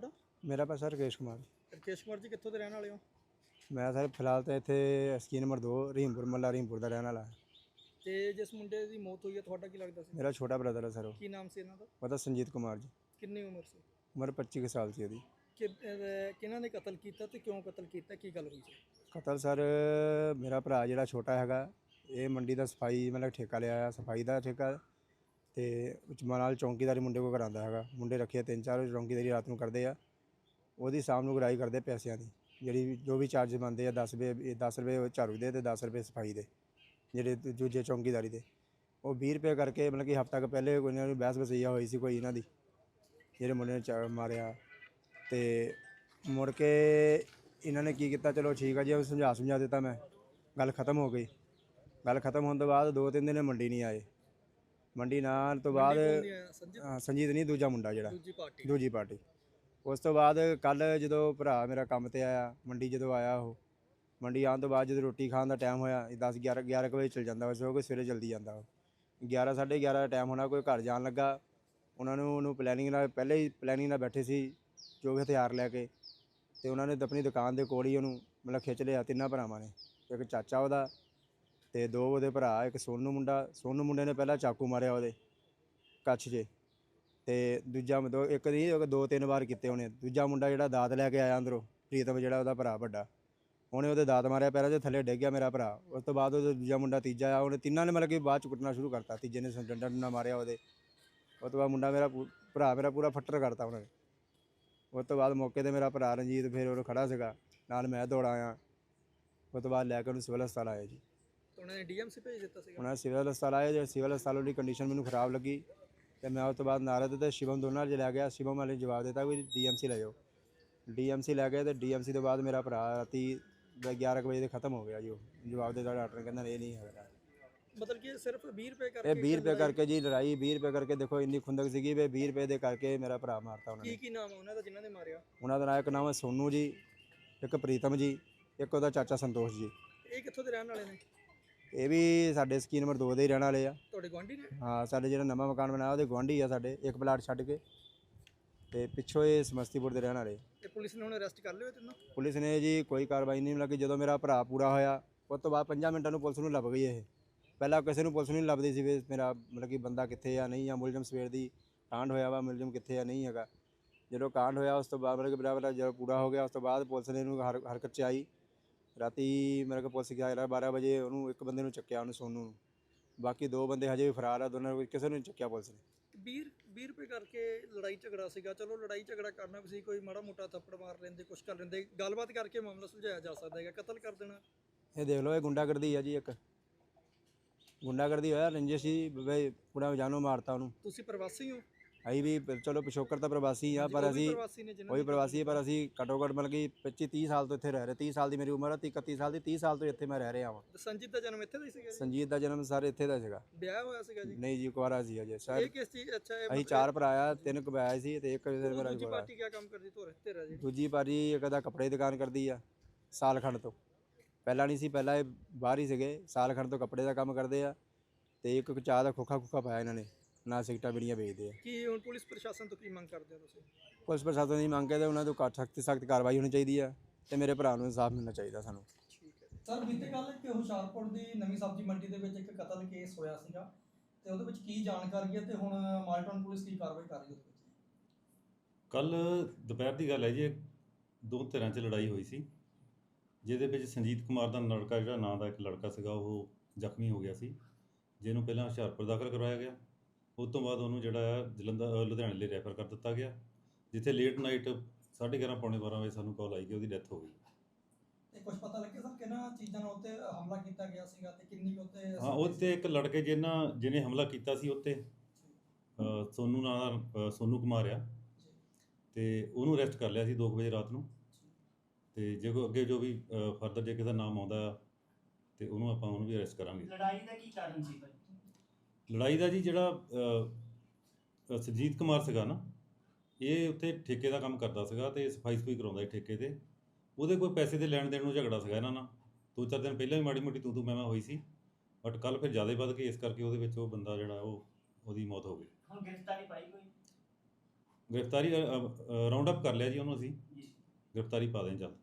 ਤੁਹਾਡਾ? ਮੇਰਾ ਪਾਸਾ ਰਕੇਸ਼ ਕੁਮਾਰ। ਰਕੇਸ਼ ਕੁਮਾਰ ਜੀ ਕਿੱਥੋਂ ਦੇ ਰਹਿਣ ਵਾਲੇ ਹੋ? ਮੈਂ ਸਰ ਫਿਲਹਾਲ ਤਾਂ ਇੱਥੇ ਸਕੀਨ ਨੰਬਰ 2 ਰਹੀਮਪੁਰ ਮੱਲਾ ਰਹੀਮਪੁਰ ਦਾ ਰਹਿਣ ਵਾਲਾ। ਤੇ ਜਿਸ ਮੁੰਡੇ ਦੀ ਮੌਤ ਹੋਈ ਹੈ ਤੁਹਾਡਾ ਕੀ ਲੱਗਦਾ ਸੀ? ਮੇਰਾ ਛੋਟਾ ਬ੍ਰਦਰ ਹੈ ਸਰ ਉਹ। ਕੀ ਨਾਮ ਸੀ ਇਹਨਾਂ ਦਾ? ਉਹਦਾ ਸੰਜੀਤ ਕੁਮਾਰ ਜੀ। ਕਿੰਨੀ ਉਮਰ ਸੀ? ਉਮਰ 25 ਕੁ ਸਾਲ ਸੀ ਉਹਦੀ। ਕਿ ਅਹ, ਕਿਹਨਾਂ ਨੇ ਕਤਲ ਕੀਤਾ ਤੇ ਕਿਉਂ ਕਤਲ ਕੀਤਾ? ਕੀ ਗੱਲ ਹੋਈ ਸੀ? ਕਤਲ ਸਰ ਮੇਰਾ ਭਰਾ ਜਿਹੜਾ ਛੋਟਾ ਹੈਗਾ ਇਹ ਮੰਡੀ ਦਾ ਸਫ਼ਾਈ ਮਤਲਬ ਠੇਕਾ ਲਿਆ ਆ ਸਫ਼ਾਈ ਦਾ ਠੇਕਾ। ਤੇ ਉੱਚ ਨਾਲ ਚੌਂਕੀਦਾਰੀ ਮੁੰਡੇ ਕੋ ਕਰਾਉਂਦਾ ਹੈਗਾ। ਮੁੰਡੇ ਰੱਖੇ ਤਿੰਨ ਚਾਰ ਚੌਂਕੀਦਾਰੀ ਰਾਤ ਨੂੰ ਕਰਦੇ ਆ। ਉਹਦੀ ਸ਼ਾਮ ਨੂੰ ਗਰਾਈ ਕਰਦੇ ਪੈਸਿਆਂ ਦੀ। ਜਿਹੜੀ ਜੋ ਵੀ ਚਾਰਜ ਬਣਦੇ ਆ 10 ਰੁਪਏ 10 ਰੁਪਏ ਝਾੜੂ ਦੇ ਤੇ 10 ਰੁਪਏ ਸਫ਼ਾਈ ਦੇ, ਜਿਹੜੇ ਦੂਜੇ ਚੌਂਕੀਦਾਰੀ ਦੇ। ਉਹ 20 ਰੁਪਏ ਕਰਕੇ ਮਤਲਬ ਕਿ ਹਫਤਾ ਕੁ ਪਹਿਲੇ ਕੋਈ ਇਹਨਾਂ ਨੂੰ ਬਹਿਸ ਬਸਈਆ ਹੋਈ ਸੀ ਕੋਈ ਇਹਨਾਂ ਦੀ, ਜਿਹੜੇ ਮੁੰਡੇ ਨੇ ਚਾ- ਮਾਰਿਆ। ਤੇ ਮੁੜ ਕੇ ਇਹਨਾਂ ਨੇ ਕੀ ਕੀਤਾ, ਚਲੋ ਠੀਕ ਆ ਜੀ, ਉਹ ਸਮਝਾ ਸਮਝਾ ਦਿੱਤਾ ਮੈਂ। ਗੱਲ ਖਤਮ ਹੋ ਗਈ। ਗੱਲ ਖਤਮ ਹੋਣ ਤੋਂ ਬਾਅਦ ਦੋ ਤਿੰਨ ਦਿਨ ਮੰਡੀ ਨਹੀਂ ਆਏ। ਮੰਡੀ ਨਾ ਆਉਣ ਤੋਂ ਬਾਅਦ ਹਾਂ, ਸੰਜੀਤ ਨਹੀਂ ਦੂਜਾ ਮੁੰਡਾ ਜਿਹੜਾ। ਦੂਜੀ ਪਾਰਟੀ। ਦੂਜੀ ਪਾਰਟੀ। ਉਸ ਤੋਂ ਬਾਅਦ ਕੱਲ ਜਦੋਂ ਭਰਾ ਮੇਰਾ ਕੰਮ ਤੇ ਆਇਆ ਮੰਡੀ ਜਦੋਂ ਆਇਆ ਉਹ ਮੰਡੀ ਆਉਣ ਤੋਂ ਬਾਅਦ ਜਦੋਂ ਰੋਟੀ ਖਾਣ ਦਾ ਟਾਈਮ ਹੋਇਆ 10 11 11 ਕੁ ਵਜੇ ਚਲ ਜਾਂਦਾ ਵੈਸੇ ਉਹ ਕੋਈ ਸਵੇਰੇ ਜਲਦੀ ਜਾਂਦਾ ਉਹ। 11 11:30 ਦਾ ਟਾਈਮ ਹੋਣਾ ਕੋਈ ਘਰ ਜਾਣ ਲੱਗਾ। ਉਹਨਾਂ ਨੂੰ ਉਹਨੂੰ ਪਲੈਨਿੰਗ ਨਾਲ ਪਹਿਲੇ ਹੀ ਪਲੈਨਿੰਗ ਨਾਲ ਬੈਠੇ ਸੀ ਜੋ ਵੀ ਹਥਿਆਰ ਲੈ ਕੇ। ਤੇ ਉਹਨਾਂ ਨੇ ਆਪਣੀ ਦੁਕਾਨ ਦੇ ਕੋਲ ਹੀ ਉਹਨੂੰ ਮਤਲਬ ਖਿੱਚ ਲਿਆ ਤਿੰਨਾਂ ਭਰਾਵਾਂ ਨੇ। ਇੱਕ ਚਾਚਾ ਉਹਦਾ ਤੇ ਦੋ ਉਹਦੇ ਭਰਾ, ਇੱਕ ਸੋਨੂ ਮੁੰਡਾ, ਸੋਨੂ ਮੁੰਡੇ ਨੇ ਪਹਿਲਾਂ ਚਾਕੂ ਮਾਰਿਆ ਉਹਦੇ ਕੱਛ 'ਚ ਤੇ ਦੂਜਾ ਮਤਲਬ ਇੱਕ ਨਹੀਂ ਦੋ ਤਿੰਨ ਵਾਰ ਕੀਤੇ ਉਹਨੇ ਦੂਜਾ ਮੁੰਡਾ ਜਿਹੜਾ ਦਾਤ ਲੈ ਕੇ ਆਇਆ ਅੰਦਰੋਂ, ਪ੍ਰੀਤਮ ਜਿਹੜਾ ਉਹਦਾ ਭਰਾ ਵੱਡਾ। ਉਹਨੇ ਉਹਦੇ ਦਾਤ ਮਾਰਿਆ ਪੈਰਾਂ 'ਚ ਥੱਲੇ ਡਿੱਗ ਗਿਆ ਮੇਰਾ ਭਰਾ। ਉਸ ਤੋਂ ਬਾਅਦ ਉਹਦਾ ਦੂਜਾ ਮੁੰਡਾ ਤੀਜਾ ਆਇਆ, ਉਹਨੇ ਤਿੰਨਾਂ ਨੇ ਮਤਲਬ ਕਿ ਬਾਅਦ ਚ ਕੁੱਟਣਾ ਸ਼ੁਰੂ ਕਰਤਾ, ਤੀਜੇ ਨੇ ਡੰਡਾ ਡੰਡਾ ਮਾਰਿਆ ਉਹਦੇ। ਉਸ ਤੋਂ ਬਾਅਦ ਮੁੰਡਾ ਮੇਰਾ ਭਰਾ ਮੇਰਾ ਪੂਰਾ ਫੱਟਰ ਕਰਤਾ ਉਹਨਾਂ। ਨੇ ਉਸ ਤੋਂ ਬਾਅਦ ਮੌਕੇ ਤੇ ਮੇਰਾ ਭਰਾ ਰਣਜੀਤ ਫਿਰ ਉਹ ਖੜਾ ਸੀਗਾ, ਨਾਲ ਮੈਂ ਦੌੜ ਆਇਆ। ਉਸ ਤੋਂ ਬਾਅਦ ਲੈ ਕੇ ਉਹਨੂੰ ਸਿਵਲ ਹਸਪਤਾਲ ਆਇਆ ਜੀ। ਉਹਨਾਂ ਨੇ ਡੀਐਮਸੀ ਭੇਜ ਦਿੱਤਾ ਸੀਗਾ। ਉਹਨਾਂ ਸਿਵਲ ਹਸਪਤਾਲ ਆਏ ਜੇ ਸਿਵਲ ਹਸਪਤਾਲ ਦੀ ਕੰਡੀਸ਼ਨ ਮੈਨੂੰ ਖਰਾਬ ਲੱਗੀ ਤੇ ਮੈਂ ਉਸ ਤੋਂ ਬਾਅਦ ਨਾਰਦ ਤੇ ਸ਼ਿਵਮ ਦੋਨਾਂ ਨਾਲ ਲੈ ਗਿਆ ਸ਼ਿਵਮ ਵਾਲੇ ਜਵਾਬ ਦਿੱਤਾ ਵੀ ਡੀਐਮਸੀ ਲੈ ਜਾਓ। ਡੀਐਮਸੀ ਲੈ ਗਏ ਤੇ ਡੀਐਮਸੀ ਤੋਂ ਬਾਅਦ ਮੇਰਾ ਭਰਾ ਰਾਤੀ 11 ਕੁ ਵਜੇ ਦੇ ਖਤਮ ਹੋ ਗਿਆ ਜੀ ਉਹ। ਜਵਾਬ ਦੇ ਡਾਕਟਰ ਨੇ ਕਹਿੰਦਾ ਇਹ ਨਹੀਂ ਹੈਗਾ। ਮਤਲਬ ਕਿ ਸਿਰਫ 20 ਰੁਪਏ ਇਹ ਕਰਕੇ 20 ਰੁਪਏ ਕਰਕੇ ਜੀ ਲੜਾਈ 20 ਰੁਪਏ ਕਰਕੇ ਦੇਖੋ ਇੰਨੀ ਖੁੰਦਕ ਸੀਗੀ ਵੀ 20 ਰੁਪਏ ਦੇ ਕਰਕੇ ਮੇਰਾ ਭਰਾ ਮਾਰਤਾ ਉਹਨਾਂ ਕੀ ਨੇ। ਕੀ ਨਾਮ ਹੈ ਉਹਨਾਂ ਦਾ ਜਿਨ੍ਹਾਂ ਨੇ ਮਾਰਿਆ? ਉਹਨਾਂ ਦਾ ਨਾਂ ਇੱਕ ਨਾਮ ਹੈ ਸੋਨੂ ਜੀ ਇੱਕ ਪ੍ਰੀਤਮ ਜੀ ਇੱਕ ਉਹਦਾ ਚਾਚਾ ਸੰਤੋਸ਼ ਜੀ। ਇਹ ਕਿੱਥੋਂ ਦੇ ਰਹਿਣ ਵਾਲੇ ਨੇ? ਇਹ ਵੀ ਸਾਡੇ ਸਕੀਨ ਨੰਬਰ 2 ਦੇ ਹੀ ਰਹਿਣ ਵਾਲੇ ਆ। ਤੁਹਾਡੇ ਗੁਆਂਢੀ ਨੇ? ਹਾਂ ਸਾਡੇ ਜਿਹੜਾ ਨਵਾਂ ਮਕਾਨ ਬਣਾਇਆ ਉਹਦੇ ਗੁਆਂਢੀ ਆ ਸਾਡੇ ਇੱਕ ਪਲਾਟ ਛੱਡ ਕੇ। ਤੇ ਪਿੱਛੋਂ ਇਹ ਸਮਸਤੀਪੁਰ ਦੇ ਰਹਿਣ ਵਾਲੇ। ਤੇ ਪੁਲਿਸ ਨੇ ਹੁਣ ਅਰੈਸਟ ਕਰ ਲਿਆ ਤੈਨੂੰ? ਪੁਲਿਸ ਨੇ ਜੀ ਕੋਈ ਕਾਰਵਾਈ ਨਹੀਂ ਲੱਗੀ। ਜਦੋਂ ਮੇਰਾ ਭਰਾ ਪੂਰਾ ਹੋਇਆ ਉਸ ਤੋਂ ਬਾਅਦ 5 ਮਿੰਟਾਂ ਨੂੰ ਪੁਲਿਸ ਨੂੰ ਲੱਭ ਗਈ ਇਹ। ਪਹਿਲਾਂ ਕਿਸੇ ਨੂੰ ਪੁਲਿਸ ਨੂੰ ਨਹੀਂ ਲੱਭਦੀ ਸੀ ਵੀ ਮੇਰਾ ਮਤਲਬ ਕਿ ਬੰਦਾ ਕਿੱਥੇ ਆ ਨਹੀਂ ਆ ਮੁਲਜ਼ਮ ਸਵੇਰ ਦੀ ਕਾਂਡ ਹੋਇਆ ਵਾ ਮੁਲਜ਼ਮ ਕਿੱਥੇ ਆ ਨਹੀਂ ਹੈਗਾ। ਜਦੋਂ ਕਾਂਡ ਹੋਇਆ ਉਸ ਤੋਂ ਬਾਅਦ ਮਤਲਬ ਕਿ ਮੇਰਾ ਭਰਾ ਜਦੋਂ ਪੂਰਾ ਹੋ ਗਿਆ ਉਸ ਤੋਂ ਬਾਅਦ ਪੁਲਿਸ ਨੇ ਇਹਨੂੰ ਹਰ- ਹਰਕਤ 'ਚ ਆਈ। ਰਾਤੀ ਮੇਰੇ ਕੋਲ ਪੁਲਿਸ ਗਿਆ 12 ਵਜੇ ਉਹਨੂੰ ਇੱਕ ਬੰਦੇ ਨੂੰ ਚੱਕਿਆ ਉਹਨੂੰ ਸੋਨੂ ਨੂੰ। ਬਾਕੀ ਦੋ ਬੰਦੇ ਹਜੇ ਵੀ ਫਰਾਰ ਆ ਦੋਨਾਂ ਨੂੰ ਕਿਸੇ ਨੂੰ ਨਹੀਂ ਚੱਕਿਆ ਪੁਲਿਸ ਨੇ। 20 20 ਰੁਪਏ ਕਰਕੇ ਲੜਾਈ ਝਗੜਾ ਸੀਗਾ। ਚਲੋ ਲੜਾਈ ਝਗੜਾ ਕਰਨਾ ਵੀ ਸੀ ਕੋਈ ਮਾੜਾ ਮੋਟਾ ਥੱਪੜ ਮਾਰ ਲੈਂਦੇ ਕੁਝ ਕਰ ਲੈਂਦੇ ਗੱਲਬਾਤ ਕਰਕੇ ਮਾਮਲਾ ਸੁਲਝਾਇਆ ਜਾ ਸਕਦਾ ਹੈਗਾ। ਕਤਲ ਕਰ ਦੇਣਾ। ਇਹ ਦੇਖ ਲਓ ਇਹ ਗੁੰਡਾਗਰਦੀ ਆ ਜੀ ਇੱਕ। ਗੁੰਡਾਗਰਦੀ ਹੋਇਆ ਰੰਜਿਸ਼ ਜੀ ਬਈ ਪੂਰਾ ਜਾਨੋਂ ਮਾਰਤਾ ਉਹਨੂੰ। ਤੁਸੀਂ ਪ੍ਰਵਾਸੀ ਹੋ? ਅਸੀਂ ਵੀ ਪ- ਚਲੋ ਪਿਛੋਕਰ ਤਾਂ ਪ੍ਰਵਾਸੀ ਆ ਪਰ ਅਸੀਂ ਪ੍ਰਵਾਸੀ ਨੇ ਜਿਨ੍ਹਾਂ ਉਹੀ ਪ੍ਰਵਾਸੀ ਆ, ਪਰ ਅਸੀਂ ਘੱਟੋ ਘੱਟ ਮਤਲਬ ਕਿ 25 30 ਸਾਲ ਤੋਂ ਇੱਥੇ ਰਹਿ ਰਹੇ 30 ਸਾਲ ਦੀ ਮੇਰੀ ਉਮਰ ਆ 30 31 ਸਾਲ ਦੀ 30 ਸਾਲ ਤੋਂ ਇੱਥੇ ਮੈਂ ਰਹਿ ਰਿਹਾ ਹਾਂ ਸੰਜੀਤ ਦਾ ਜਨਮ ਇੱਥੇ ਦਾ ਹੀ ਸੀਗਾ ਜੀ? ਸੰਜੀਤ ਦਾ ਜਨਮ ਸਰ ਇੱਥੇ ਦਾ ਸੀਗਾ। ਵਿਆਹ ਹੋਇਆ ਸੀਗਾ ਜੀ? ਨਹੀਂ ਜੀ ਕੁਆਰਾ ਸੀ ਅਜੇ ਇਹ ਕਿਸ ਚੀਜ਼ ਅੱਛਾ ਇਹ ਅਸੀਂ ਚਾਰ ਭਰਾ ਆ ਤਿੰਨ ਕਬਾਇਆ ਸੀ ਤੇ ਇੱਕ ਮੇਰਾ ਦੂਜੀ ਕੁਆਰਾ ਪਾਰਟੀ ਕੀ ਕੰਮ ਕਰਦੀ? ਤੋਰੇ ਤੇਰਾ ਜੀ। ਦੂਜੀ ਪਾਰੀ ਇੱਕ ਦਾ ਕੱਪੜੇ ਦੀ ਦੁਕਾਨ ਕਰਦੀ ਆ ਸਾਲਖੰਡ ਤੋਂ। ਪਹਿਲਾਂ ਨਹੀਂ ਸੀ ਪਹਿਲਾਂ ਇਹ ਬਾਹਰ ਹੀ ਸੀਗੇ ਸਾਲਖੰਡ ਤੋਂ ਕੱਪੜੇ ਦਾ ਕੰਮ ਕਰਦੇ ਆ ਤੇ ਇੱਕ ਚਾਹ ਦਾ ਖੋਖਾ ਖੋਖਾ ਪਾਇਆ ਇਹਨਾਂ ਨੇ। ਨਾ ਸਿਗਟਾਂ ਬੀੜੀਆਂ ਵੇਚਦੇ ਆ। ਕੀ ਹੁਣ ਪੁਲਿਸ ਪ੍ਰਸ਼ਾਸਨ ਤੋਂ ਕੀ ਮੰਗ ਕਰਦੇ ਹੋ ਤੁਸੀਂ? ਪੁਲਿਸ ਪ੍ਰਸ਼ਾਸਨ ਦੀ ਮੰਗ ਹੈ ਤੇ ਉਹਨਾਂ ਤੋਂ ਸਖਤ ਸਖਤ ਕਾਰਵਾਈ ਹੋਣੀ ਚਾਹੀਦੀ ਆ ਤੇ ਮੇਰੇ ਭਰਾ ਨੂੰ ਇਨਸਾਫ ਮਿਲਣਾ ਚਾਹੀਦਾ ਸਾਨੂੰ। ਠੀਕ ਹੈ। ਸਰ ਬੀਤੇ ਕੱਲ ਇੱਕ ਹੁਸ਼ਿਆਰਪੁਰ ਦੀ ਨਵੀਂ ਸਬਜ਼ੀ ਮੰਡੀ ਦੇ ਵਿੱਚ ਇੱਕ ਕਤਲ ਕੇਸ ਹੋਇਆ ਸੀਗਾ ਤੇ ਉਹਦੇ ਵਿੱਚ ਕੀ ਜਾਣਕਾਰੀ ਹੈ ਤੇ ਹੁਣ ਮਾਲਟਨ ਪੁਲਿਸ ਕੀ ਕਾਰਵਾਈ ਕਰ ਰਹੀ ਹੈ ਕੱਲ ਦੁਪਹਿਰ ਦੀ ਗੱਲ ਹੈ ਜੀ ਦੋ ਧਿਰਾਂ 'ਚ ਲੜਾਈ ਹੋਈ ਸੀ। ਜਿਹਦੇ ਵਿੱਚ ਸੰਜੀਤ ਕੁਮਾਰ ਦਾ ਲੜਕਾ ਜਿਹੜਾ ਨਾਂ ਦਾ ਇੱਕ ਲੜਕਾ ਸੀਗਾ ਉਹ ਜ਼ਖਮੀ ਹੋ ਗਿਆ ਸੀ। ਜਿਹਨੂੰ ਪਹਿਲਾਂ ਹੁਸ਼ਿਆਰਪੁਰ ਦਾਖਲ ਕਰਵਾਇਆ ਗਿਆ। ਉਸ ਤੋਂ ਬਾਅਦ ਉਹਨੂੰ ਜਿਹੜਾ ਹੈ ਜਲੰਧਰ ਲੁਧਿਆਣੇ ਲਈ ਰੈਫਰ ਕਰ ਦਿੱਤਾ ਗਿਆ ਜਿੱਥੇ ਲੇਟ ਨਾਈਟ 11:30 ਪੌਣੇ 12 ਵਜੇ ਸਾਨੂੰ ਕਾਲ ਆਈ ਕਿ ਉਹਦੀ ਡੈਥ ਹੋ ਗਈ। ਤੇ ਕੁਝ ਪਤਾ ਲੱਗਿਆ ਸਰ ਕਿਹਨਾਂ ਚੀਜ਼ਾਂ ਨਾਲ ਉੱਤੇ ਹਮਲਾ ਕੀਤਾ ਗਿਆ ਸੀਗਾ ਤੇ ਕਿੰਨੀ ਕੁ ਉੱਤੇ ਹਾਂ ਉੱਤੇ ਇੱਕ ਲੜਕੇ ਜਿਹਨਾਂ ਜਿਹਨੇ ਹਮਲਾ ਕੀਤਾ ਸੀ ਉੱਤੇ ਸੋਨੂ ਨਾਂ ਦਾ ਅ, ਸੋਨੂ ਕੁਮਾਰ ਆ। ਤੇ ਉਹਨੂੰ ਅਰੈਸਟ ਕਰ ਲਿਆ ਸੀ 2 ਵਜੇ ਰਾਤ ਨੂੰ। ਤੇ ਜੇ ਕੋਈ ਅੱਗੇ ਜੋ ਵੀ ਫਰਦਰ ਜੇ ਕਿਸੇ ਦਾ ਨਾਮ ਆਉਂਦਾ ਆ, ਤੇ ਉਹਨੂੰ ਆਪਾਂ ਉਹਨੂੰ ਵੀ ਅਰੈਸਟ ਕਰਾਂਗੇ। ਲੜਾਈ ਦਾ ਕੀ ਕਾਰਨ ਸੀ ਭਾਈ ਲੜਾਈ ਦਾ ਜੀ ਜਿਹੜਾ ਸੁਰਜੀਤ ਕੁਮਾਰ ਸੀਗਾ ਨਾ ਇਹ ਉੱਥੇ ਠੇਕੇ ਦਾ ਕੰਮ ਕਰਦਾ ਸੀਗਾ ਤੇ ਸਫ਼ਾਈ ਸਫ਼ਾਈ ਕਰਾਉਂਦਾ ਸੀ ਠੇਕੇ ਤੇ। ਉਹਦੇ ਕੋਈ ਪੈਸੇ ਦੇ ਲੈਣ ਦੇਣ ਨੂੰ ਝਗੜਾ ਸੀਗਾ ਇਹਨਾਂ ਨਾਲ। ਦੋ ਚਾਰ ਦਿਨ ਪਹਿਲਾਂ ਵੀ ਮਾੜੀ ਮੋਟੀ ਤੂੰ ਤੂੰ ਮੈਂ ਮੈਂ ਹੋਈ ਸੀ। ਬਟ ਕੱਲ ਫਿਰ ਜ਼ਿਆਦਾ ਵੱਧ ਗਈ ਇਸ ਕਰਕੇ ਉਹਦੇ ਵਿੱਚ ਉਹ ਬੰਦਾ ਜਿਹੜਾ ਉਹ ਉਹਦੀ ਮੌਤ ਹੋ ਗਈ। ਹੁਣ ਗ੍ਰਿਫਤਾਰੀ ਪਾਈ ਕੋਈ? ਗ੍ਰਿਫਤਾਰੀ ਰਾਉਂਡ ਅਪ ਕਰ ਲਿਆ ਜੀ ਉਹਨੂੰ ਅਸੀਂ। ਗ੍ਰਿਫਤਾਰੀ ਪਾ ਦੇਂ ਜਲਦ